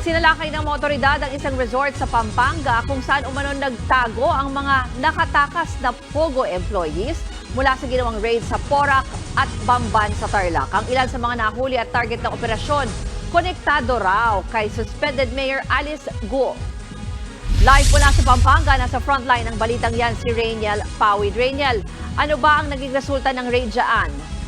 Sinalakay ng mga otoridad ang isang resort sa Pampanga kung saan umano nagtago ang mga nakatakas na Pogo employees mula sa ginawang raid sa Porac at Bamban sa Tarlac. Ang ilan sa mga nahuli at target ng operasyon, konektado raw kay suspended Mayor Alice Guo. Live mula sa Pampanga, nasa frontline ng balitang yan si Rainiel Pawid. Rainiel, ano ba ang naging resulta ng raid dyan?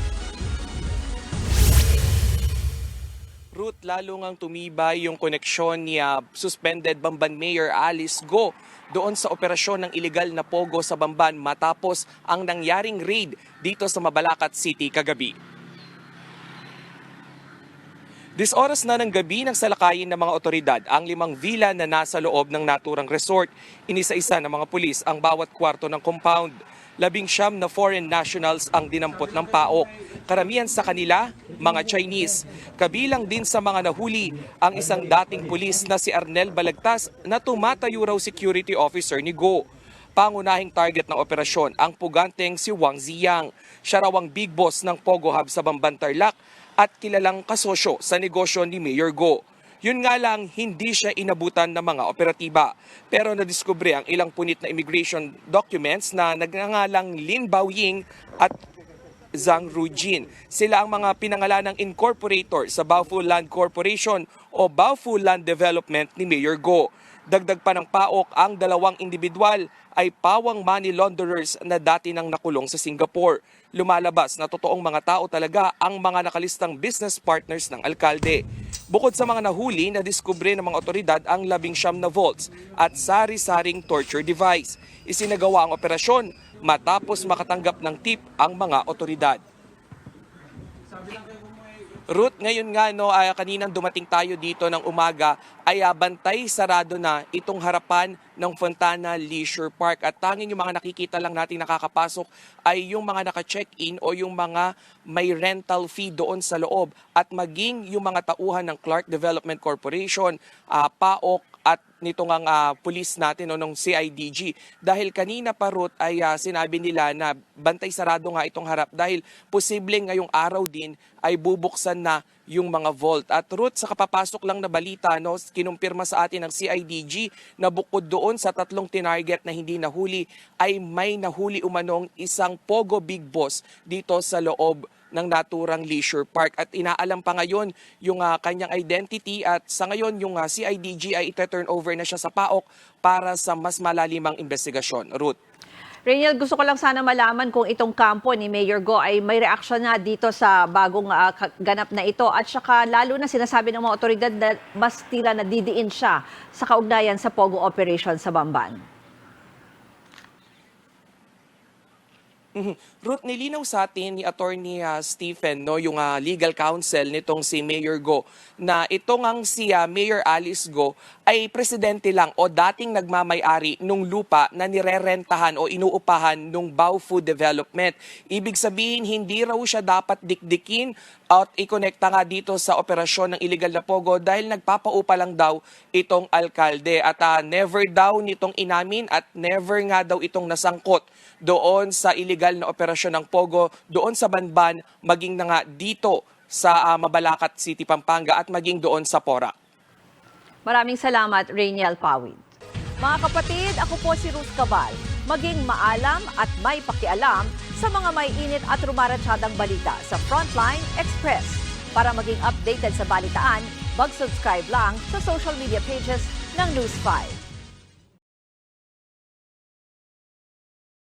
Ruth, lalo ngang tumibay yung koneksyon ni ah, suspended Bamban Mayor Alice Go doon sa operasyon ng illegal na pogo sa Bamban matapos ang nangyaring raid dito sa Mabalacat City kagabi. Dis oras na ng gabi ng salakayin ng mga otoridad ang limang villa na nasa loob ng naturang resort. Inisa-isa ng mga pulis ang bawat kwarto ng compound. Labing siyam na foreign nationals ang dinampot ng PAOK. Karamihan sa kanila, mga Chinese. Kabilang din sa mga nahuli ang isang dating pulis na si Arnel Balagtas na tumatayo raw security officer ni Go. Pangunahing target ng operasyon ang puganteng si Wang Ziyang. Siya raw ang big boss ng Pogo Hub sa Bamban Tarlac at kilalang kasosyo sa negosyo ni Mayor Go. Yun nga lang, hindi siya inabutan ng mga operatiba. Pero nadiskubre ang ilang punit na immigration documents na nagngangalang Lin Baoying at Zhang Rujin. Sila ang mga pinangalan ng incorporator sa Baofu Land Corporation o Baofu Land Development ni Mayor Go. Dagdag pa ng PAOK ang dalawang individual ay pawang money launderers na dati nang nakulong sa Singapore. Lumalabas na totoong mga tao talaga ang mga nakalistang business partners ng alkalde. Bukod sa mga nahuli, nadiskubre ng mga otoridad ang labing siyam na volts at sari-saring torture device. Isinagawa ang operasyon matapos makatanggap ng tip ang mga otoridad. Ruth, ngayon nga no, ay kaninang dumating tayo dito ng umaga ay ah, bantay sarado na itong harapan ng Fontana Leisure Park. At tanging yung mga nakikita lang natin nakakapasok ay yung mga naka-check-in o yung mga may rental fee doon sa loob. At maging yung mga tauhan ng Clark Development Corporation, ah, PAOK at nito ngang ah, pulis natin o nung CIDG. Dahil kanina pa Ruth ay ah, sinabi nila na bantay sarado nga itong harap dahil posibleng ngayong araw din ay bubuksan na yung mga vault. At Ruth, sa kapapasok lang na balita, no, kinumpirma sa atin ng CIDG na bukod doon sa tatlong tinarget na hindi nahuli, ay may nahuli umanong isang Pogo Big Boss dito sa loob ng naturang leisure park at inaalam pa ngayon yung ah, kanyang identity at sa ngayon yung ah, CIDG ay ite-turn over na siya sa PAOK para sa mas malalimang investigasyon. Ruth. Rainiel, gusto ko lang sana malaman kung itong kampo ni Mayor Go ay may reaksyon na dito sa bagong ka- ganap na ito at saka lalo na sinasabi ng mga otoridad na mas tila na didiin siya sa kaugnayan sa Pogo operation sa Bamban. Ruth, nilinaw sa atin ni Attorney ah, Stephen, no, yung ah, legal counsel nitong si Mayor Go, na itong ang si ah, Mayor Alice Go ay presidente lang o dating nagmamay-ari nung lupa na nirerentahan o inuupahan nung Bao Food Development. Ibig sabihin, hindi raw siya dapat dikdikin at ikonekta nga dito sa operasyon ng illegal na pogo dahil nagpapaupa lang daw itong alkalde at ah, never daw nitong inamin at never nga daw itong nasangkot doon sa illegal na operasyon ng pogo doon sa Banban maging na nga dito sa ah, Mabalacat City, Pampanga at maging doon sa Pora. Maraming salamat, Rainiel Pawid. Mga kapatid, ako po si Ruth Cabal. Maging maalam at may pakialam sa mga may init at rumaratsyadang balita sa Frontline Express. Para maging updated sa balitaan, mag-subscribe lang sa social media pages ng News 5.